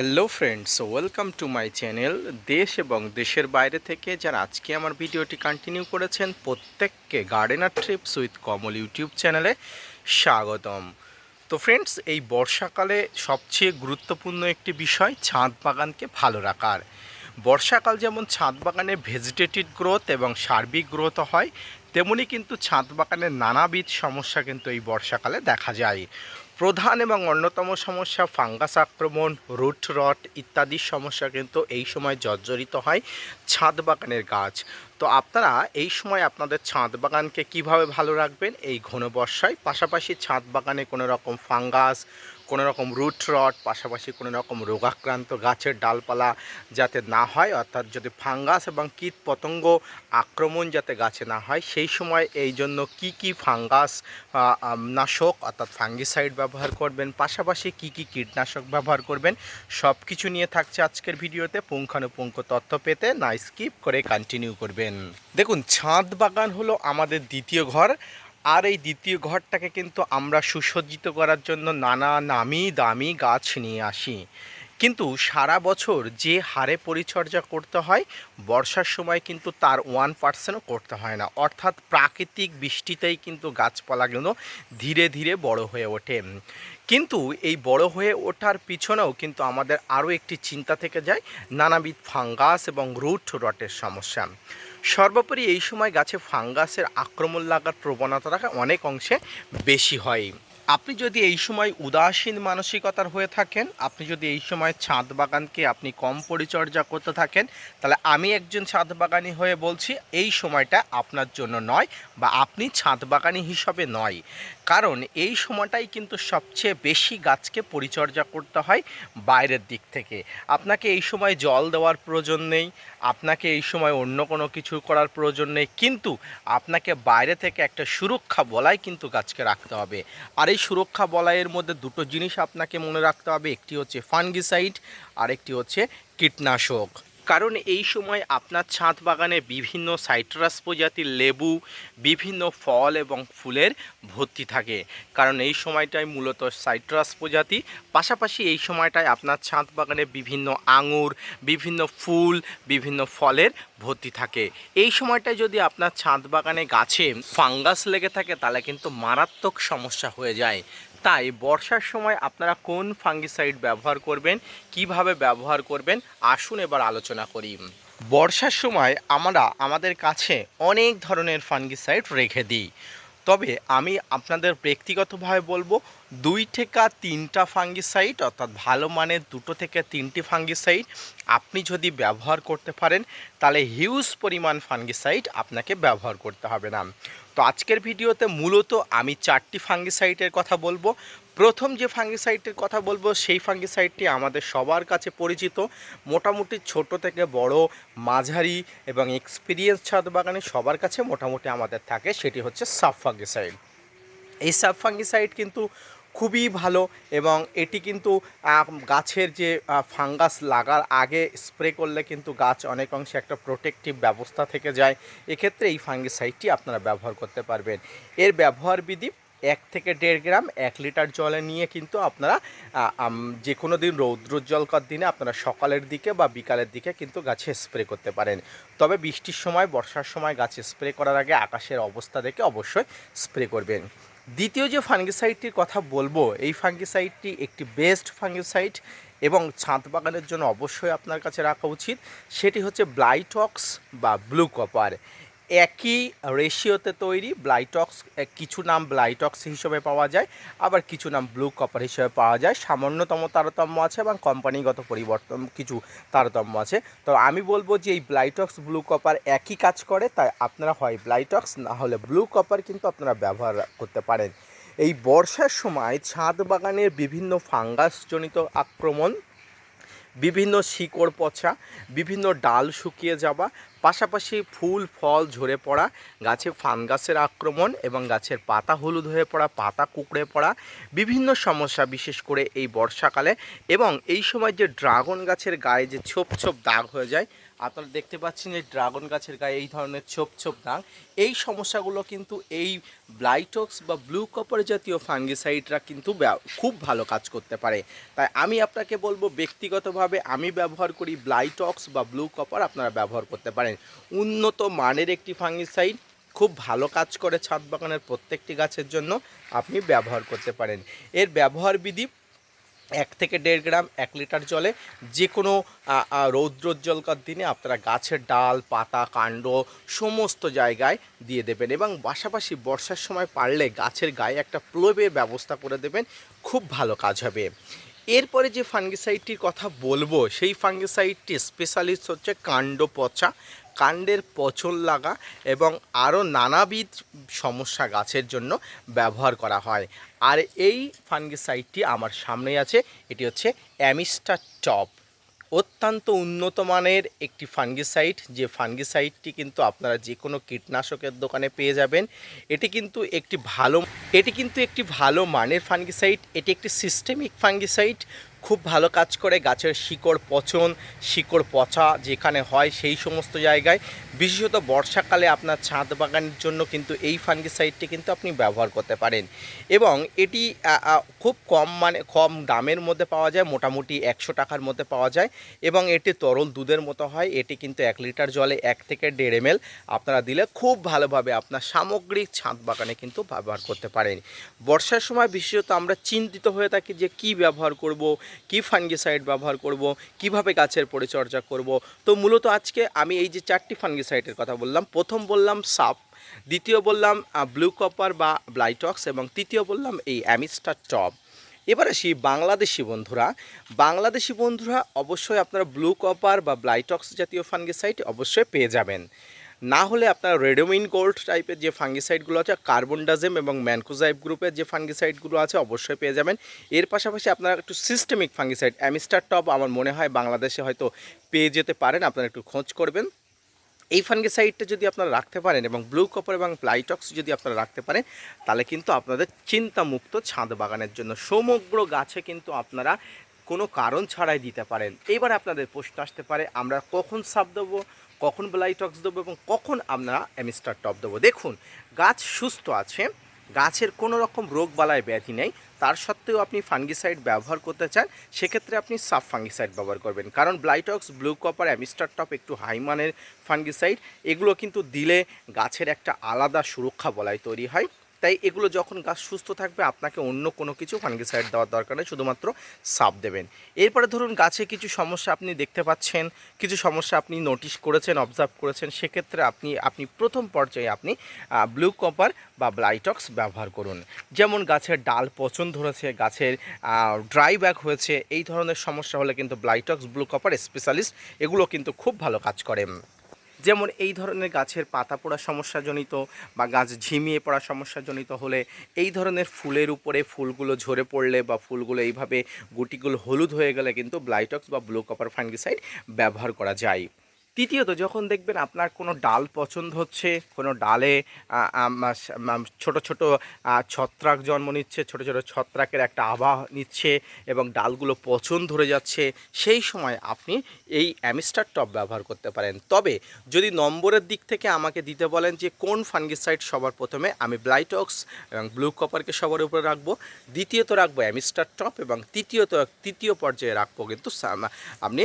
Hello friends welcome to my channel দেশ এবং দেশের বাইরে থেকে যারা আজকে আমার ভিডিওটি কন্টিনিউ করেছেন, প্রত্যেককে gardener trips with Kamal YouTube চ্যানেলে স্বাগতম। তো ফ্রেন্ডস এই বর্ষাকালে সবচেয়ে গুরুত্বপূর্ণ একটি বিষয়, ছাদ বাগানকে ভালো রাখার। বর্ষাকাল যেমন ছাদ বাগানে ভেজিটেটিভ গ্রোথ এবং সার্বিক গ্রোথ হয়, তেমনি কিন্তু ছাদ বাগানের নানাবিধ সমস্যা কিন্তু এই বর্ষাকালে দেখা যায়। প্রধান এবং অন্যতম সমস্যা ফাঙ্গাস আক্রমণ, রুট রট ইত্যাদি সমস্যা কিন্তু এই সময় জর্জরিত হয় ছাদ বাগানের গাছ। তো আপনারা এই সময় আপনাদের ছাদ বাগানকে কীভাবে ভালো রাখবেন? এই ঘন বর্ষায়। পাশাপাশি ছাদ বাগানে কোনো রকম ফাঙ্গাস কোনো রকম রুট রট, পাশাপাশি কোনো রকম রোগাক্রান্ত গাছের ডালপালা যাতে না হয়, অর্থাৎ যদি ফাঙ্গাস এবং কীট পতঙ্গ আক্রমণ যাতে গাছে না হয়, সেই সময় এই জন্য কী কী ফাঙ্গাস নাশক অর্থাৎ ফাঙ্গিসাইড ব্যবহার করবেন, পাশাপাশি কী কী কীটনাশক ব্যবহার করবেন, সব কিছু নিয়ে থাকছে আজকের ভিডিওতে। পুঙ্খানুপুঙ্খ তথ্য পেতে না স্কিপ করে কন্টিনিউ করবেন। দেখুন, ছাদ বাগান হলো আমাদের দ্বিতীয় ঘর। আর এই দ্বিতীয় ঘরটাকে কিন্তু আমরা সুসজ্জিত করার জন্য নানা নামি দামি গাছ নিয়ে আসি। কিন্তু সারা বছর যে হারে পরিচর্যা করতে হয়, বর্ষার সময় কিন্তু তার ওয়ান পার্সেন্টও করতে হয় না। অর্থাৎ প্রাকৃতিক বৃষ্টিতেই কিন্তু গাছপালাগুলো ধীরে ধীরে বড় হয়ে ওঠে। কিন্তু এই বড় হয়ে ওঠার পিছনেও কিন্তু আমাদের আরও একটি চিন্তা থেকে যায়, নানাবিধ ফাঙ্গাস এবং রুট রটের সমস্যা। সর্বোপরি এই সময় গাছে ফাঙ্গাসের আক্রমণ লাগার প্রবণতাটা অনেক অংশে বেশি হয়। আপনি যদি এই সময় উদাসীন মানসিকতার হয়ে থাকেন, আপনি যদি এই সময় ছাদ বাগানকে আপনি কম পরিচর্যা করতে থাকেন, তাহলে আমি একজন ছাদ বাগানি হয়ে বলছি, এই সময়টা আপনার জন্য নয় বা আপনি ছাদ বাগানি হিসাবে নয়। কারণ এই সময়টাই কিন্তু সবচেয়ে বেশি গাছকে পরিচর্যা করতে হয় বাইরের দিক থেকে। আপনাকে এই সময় জল দেওয়ার প্রয়োজন নেই, আপনাকে এই সময় অন্য কোনো কিছু করার প্রয়োজন নেই, কিন্তু আপনাকে বাইরে থেকে একটা সুরক্ষা বলাই কিন্তু গাছকে রাখতে হবে। আর এই সুরক্ষা বলাইয়ের মধ্যে দুটো জিনিস আপনাকে মনে রাখতে হবে, একটি হচ্ছে ফানগিসাইড আর একটি হচ্ছে কীটনাশক। কারণ এই সময় আপনার ছাদ বাগানে বিভিন্ন সাইট্রাস প্রজাতির লেবু, বিভিন্ন ফল এবং ফুলের ভর্তি থাকে। কারণ এই সময়টায় মূলত সাইট্রাস প্রজাতি। পাশাপাশি এই সময়টায় আপনার ছাদ বাগানে বিভিন্ন আঙুর, বিভিন্ন ফুল, বিভিন্ন ফলের ভর্তি থাকে। এই সময়টায় যদি আপনার ছাদ বাগানে গাছে ফাঙ্গাস লেগে থাকে, তাহলে কিন্তু মারাত্মক সমস্যা হয়ে যায়। তাই বর্ষার সময় আপনারা কোন ফাঙ্গিসাইড ব্যবহার করবেন, কীভাবে ব্যবহার করবেন, আসুন এবার আলোচনা করি। বর্ষার সময় আমরা আমাদের কাছে অনেক ধরনের ফাঙ্গিসাইড রেখে দিই। তবে আমি আপনাদের ব্যক্তিগতভাবে বলব, দুই থেকে তিনটা ফাঙ্গিসাইড অর্থাৎ ভালো মানের দুটো থেকে তিনটি ফাঙ্গিসাইড আপনি যদি ব্যবহার করতে পারেন, তাহলে হিউজ পরিমাণ ফাঙ্গিসাইড আপনাকে ব্যবহার করতে হবে না। তো আজকের ভিডিওতে মূলত আমি চারটি ফাঙ্গিসাইটের কথা বলব। প্রথম যে ফাঙ্গিসাইটের কথা বলব, সেই ফাঙ্গিসাইটটি আমাদের সবার কাছে পরিচিত। মোটামুটি ছোট থেকে বড়, মাঝারি এবং এক্সপিরিয়েন্স ছাদ বাগানে সবার কাছে মোটামুটি আমাদের থাকে, সেটি হচ্ছে সাব ফাঙ্গিসাইট এই সাব ফাঙ্গিসাইট কিন্তু খুবই ভালো এবং এটি কিন্তু গাছের যে ফাঙ্গাস লাগার আগে স্প্রে করলে কিন্তু গাছ অনেক অংশে একটা প্রোটেকটিভ ব্যবস্থা থেকে যায়। এক্ষেত্রে এই ফাঙ্গিসাইডটি আপনারা ব্যবহার করতে পারবেন। এর ব্যবহার বিধি, এক থেকে দেড় গ্রাম, এক লিটার জলে নিয়ে কিন্তু আপনারা যে কোনো দিন রৌদ্রোজ্জ্বলকর দিনে আপনারা সকালের দিকে বা বিকালের দিকে কিন্তু গাছে স্প্রে করতে পারেন। তবে বৃষ্টির সময়, বর্ষার সময় গাছে স্প্রে করার আগে আকাশের অবস্থা দেখে অবশ্যই স্প্রে করবেন। দ্বিতীয় যে ফাঙ্গিসাইডটির কথা বলব, এই ফাঙ্গিসাইডটি একটি বেস্ট ফাঙ্গিসাইড এবং ছাদ বাগানের জন্য অবশ্যই আপনার কাছে রাখা উচিত। সেটি হচ্ছে ব্লাইটক্স বা ব্লু কপার। একই রেশিওতে তৈরি ব্লাইটক্স কিছু নাম ব্লাইটক্স হিসেবে পাওয়া যায়, আবার কিছু নাম ব্লু কপার হিসেবে পাওয়া যায়। সামান্যতম তারতম্য আছে এবং কোম্পানিগত পরিবর্তন, কিছু তারতম্য আছে। তো আমি বলব যে এই ব্লাইটক্স ব্লু কপার একই কাজ করে, তাই আপনারা হয় ব্লাইটক্স না হলে ব্লু কপার কিন্তু আপনারা ব্যবহার করতে পারেন। এই বর্ষার সময় ছাদ বাগানের বিভিন্ন ফাঙ্গাসজনিত আক্রমণ বিভিন্ন শিকড় পচা, বিভিন্ন ডাল শুকিয়ে যাওয়া, পাশাপাশি ফুল, ফল ঝরে পড়া, গাছে ফানগাসের আক্রমণ এবং গাছের পাতা হলুদ হয়ে পড়া, পাতা কুকড়ে পড়া, বিভিন্ন সমস্যা বিশেষ করে এই বর্ষাকালে এবং এই সময় যে ড্রাগন গাছের গায়ে যে ছোপ ছোপ দাগ হয়ে যায় আপনারা দেখতে পাচ্ছেন যে ড্রাগন গাছের গায়ে এই ধরনের ছোপ ছোপ দাগ। এই সমস্যাগুলো কিন্তু এই ব্লাইটক্স বা ব্লু কপার জাতীয় ফাঙ্গিসাইডরা কিন্তু খুব ভালো কাজ করতে পারে। তাই আমি আপনাকে বলব ব্যক্তিগতভাবে আমি ব্যবহার করি ব্লাইটক্স বা ব্লু কপার আপনারা ব্যবহার করতে পারেন। উন্নত মানের একটি ফাঙ্গিসাইড খুব ভালো কাজ করে ছাদ বাগানের প্রত্যেকটি গাছের জন্য আপনি ব্যবহার করতে পারেন। এর ব্যবহার বিধি এক থেকে দেড় গ্রাম, এক লিটার জলে যে কোনো রৌদ্রোজ্জ্বলকার দিনে আপনারা গাছের ডাল, পাতা, কাণ্ড সমস্ত জায়গায় দিয়ে দেবেন এবং পাশাপাশি বর্ষার সময় পারলে গাছের গায়ে একটা প্লোবের ব্যবস্থা করে দেবেন। খুব ভালো কাজ হবে। এরপরে যে ফাঙ্গিসাইডটির কথা বলব, সেই ফাঙ্গিসাইডটি স্পেশালিস্ট হচ্ছে কাণ্ড পচা কাণ্ডের পচন লাগা এবং আরও নানাবিধ সমস্যা গাছের জন্য ব্যবহার করা হয়। আর এই ফাঙ্গিসাইডটি আমার সামনেই আছে। এটি হচ্ছে অ্যামিস্টার টপ। অত্যন্ত উন্নত মানের একটি ফাঙ্গিসাইড। যে ফাঙ্গিসাইডটি কিন্তু আপনারা যে কোনো কীটনাশকের দোকানে পেয়ে যাবেন। এটি কিন্তু একটি ভালো এটি কিন্তু একটি ভালো মানের ফাঙ্গিসাইড। এটি একটি সিস্টেমিক ফাঙ্গিসাইড। খুব ভালো কাজ করে গাছের শিকড় পচন শিকড় পচা যেখানে হয় সেই সমস্ত জায়গায়। বিশেষত বর্ষাকালে আপনার ছাদ বাগানের জন্য কিন্তু এই ফাঙ্গিসাইডটি কিন্তু আপনি ব্যবহার করতে পারেন। এবং এটি খুব কম মানে কম দামের মধ্যে পাওয়া যায়, মোটামুটি একশো টাকার মধ্যে পাওয়া যায়। এবং এটি তরল দুধের মতো হয়, এটি কিন্তু এক লিটার জলে এক থেকে দেড় এম আপনারা দিলে খুব ভালোভাবে আপনার সামগ্রিক ছাদ বাগানে কিন্তু ব্যবহার করতে পারেন। বর্ষার সময় বিশেষত আমরা চিন্তিত হয়ে থাকি যে কি ব্যবহার করব, কি ফাঙ্গিসাইড ব্যবহার করব, কীভাবে গাছের পরিচর্যা করব। তো মূলত আজকে আমি এই যে চারটি ফাঙ্গিসাইডের কথা বললাম। প্রথম বললাম সাপ, দ্বিতীয় বললাম ব্লু কপার বা ব্লাইটক্স এবং তৃতীয় বললাম এই অ্যামিস্টার টপ এবার আসি বাংলাদেশি বন্ধুরা। বাংলাদেশি বন্ধুরা অবশ্যই আপনারা ব্লু কপার বা ব্লাইটক্স জাতীয় ফাঙ্গিসাইড অবশ্যই পেয়ে যাবেন। না হলে আপনারা রেডোমিন গোল্ড টাইপের যে ফাঙ্গিসাইডগুলো আছে, কার্বনডাজেম এবং ম্যানকোজাইব গ্রুপের যে ফাঙ্গিসাইডগুলো আছে অবশ্যই পেয়ে যাবেন। এর পাশাপাশি আপনারা একটু সিস্টেমিক ফাঙ্গিসাইড, অ্যামিস্টার টপ আমার মনে হয় বাংলাদেশে হয়তো পেয়ে যেতে পারেন। আপনারা একটু খোঁজ করবেন। এই ফাঙ্গিসাইডটা যদি আপনারা রাখতে পারেন এবং ব্লু কপার এবং প্লাইটক্স যদি আপনারা রাখতে পারেন, তাহলে কিন্তু আপনাদের চিন্তামুক্ত ছাদ বাগানের জন্য। সমগ্র গাছে কিন্তু আপনারা কোনো কারণ ছাড়াই দিতে পারেন। এবার আপনাদের প্রশ্ন আসতে পারে, আমরা কখন সাপ দেবো, কখন ব্লাইটক্স দেবো এবং কখন আমরা অ্যামিস্টার টপ দেবো? দেখুন, গাছ সুস্থ আছে গাছের কোনো রকম রোগ বালায় ব্যাধি নেই। তার সত্ত্বেও আপনি ফাঙ্গিসাইড ব্যবহার করতে চান, সেক্ষেত্রে আপনি সাব ফাঙ্গিসাইড ব্যবহার করবেন। কারণ Blitox, blue copper, Amistar top একটু হাই মানের ফাঙ্গিসাইড, এগুলো কিন্তু দিলে গাছের একটা আলাদা সুরক্ষা বলায় তৈরি হয়। তাই এগুলো যখন গাছ সুস্থ থাকবে, আপনাকে অন্য কোনো কিছু ফাঙ্গিসাইড দেওয়ার দরকার নেই, শুধুমাত্র সাপ দেবেন। এরপরে ধরুন গাছে কিছু সমস্যা আপনি দেখতে পাচ্ছেন, কিছু সমস্যা আপনি নোটিশ করেছেন অবজার্ভ করেছেন, সেক্ষেত্রে আপনি আপনি প্রথম পর্যায়ে আপনি ব্লু কপার বা ব্লাইটক্স ব্যবহার করুন। যেমন গাছের ডাল পচন ধরেছে, গাছের ড্রাই ব্যাক হয়েছে, এই ধরনের সমস্যা হলে কিন্তু ব্লাইটক্স ব্লু কপার স্পেশালিস্ট এগুলো কিন্তু খুব ভালো কাজ করে। যেমন এই ধরনের গাছের পাতা পোড়া সমস্যাজনিত বা গাছ ঝিমিয়ে পড়া সমস্যাজনিত হলে এই ধরনের ফুলের উপরে ফুলগুলো ঝরে পড়লে বা ফুলগুলো এইভাবে গুটিগুলো হলুদ হয়ে গেলে কিন্তু ব্লাইটক্স বা ব্লু কপার ফাঙ্গিসাইড ব্যবহার করা যায়। তৃতীয়ত, যখন দেখবেন আপনার কোনো ডাল পছন্দ হচ্ছে, কোনো ডালে ছোট ছোট ছত্রাক জন্ম নিচ্ছে, ছোট ছোট ছত্রাকের একটা আবাহ নিচ্ছে এবং ডালগুলো পচন ধরে যাচ্ছে, সেই সময় আপনি এই অ্যামিস্টার টপ ব্যবহার করতে পারেন। তবে যদি নম্বরের দিক থেকে আমাকে দিতে বলেন যে কোন ফাঙ্গিসাইড সবার প্রথমে, আমি ব্লাইটক্স এবং ব্লু কপারকে সবার উপরে রাখব। দ্বিতীয়ত রাখব অ্যামিস্টার টপ এবং তৃতীয়ত, তৃতীয় পর্যায়ে রাখব কিন্তু আপনি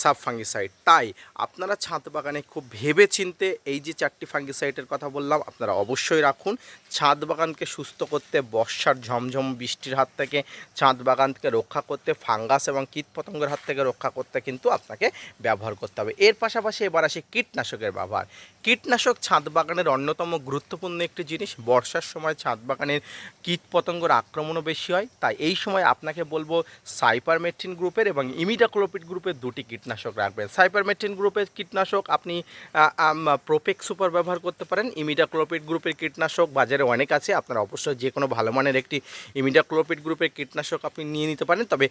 সাব ফাঙ্গিসাইড তাই আপনারা ছাদ বাগানে খুব ভেবে চিনতে এই যে চারটি ফাঙ্গিসাইডের কথা বললাম, আপনারা অবশ্যই রাখুন। ছাদ বাগানকে সুস্থ করতে, বর্ষার ঝমঝম বৃষ্টির হাত থেকে ছাদ বাগানকে রক্ষা করতে, ফাঙ্গাস এবং কীটপতঙ্গের হাত থেকে রক্ষা করতে কিন্তু আপনাকে ব্যবহার করতে হবে। এর পাশাপাশি এবার আসি কীটনাশকের ব্যবহার। কীটনাশক ছাদ বাগানের অন্যতম গুরুত্বপূর্ণ একটি জিনিস, বর্ষার সময় ছাদ বাগানের কীটপতঙ্গর আক্রমণও বেশি হয়। তাই এই সময় আপনাকে বলব সাইপারমেট্রিন গ্রুপের এবং ইমিডাক্লোপিড গ্রুপের দুটি কীটনাশক রাখবেন। সাইপারমেট্রিন গ্রুপের কীটনাশক, আপনি প্রোপেক সুপার ব্যবহার করতে পারেন। ইমিডাক্লোপিড গ্রুপের কীটনাশক বাজারে অনেক আছে। আপনারা অবশ্যই যে কোনো ভালো মানের একটি ইমিডাক্লোপিড গ্রুপের কীটনাশক আপনি নিয়ে নিতে পারেন। তবে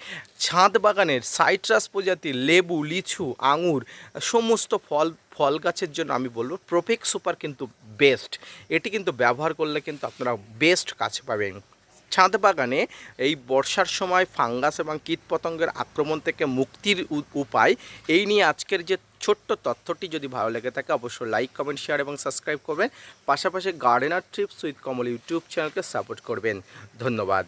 ছাদ বাগানের সাইট্রাস প্রজাতির লেবু, লিচু, আঙুর, সমস্ত ফল ফল গাছের জন্য আমি বলব প্রোপেক সুপার কিন্তু বেস্ট এটি কিন্তু ব্যবহার করলে কিন্তু আপনারা বেস্ট কাজ পাবেন। ছাদ বাগানে এই বর্ষার সময় ফাঙ্গাস এবং কীটপতঙ্গের আক্রমণ থেকে মুক্তির উপায় এই নিয়ে আজকের যে ছোট্ট তথ্যটি যদি ভালো লেগে থাকে, অবশ্যই লাইক কমেন্ট শেয়ার এবং সাবস্ক্রাইব করবেন। পাশাপাশি gardener trips with Kamal YouTube চ্যানেলকে সাপোর্ট করবেন। ধন্যবাদ।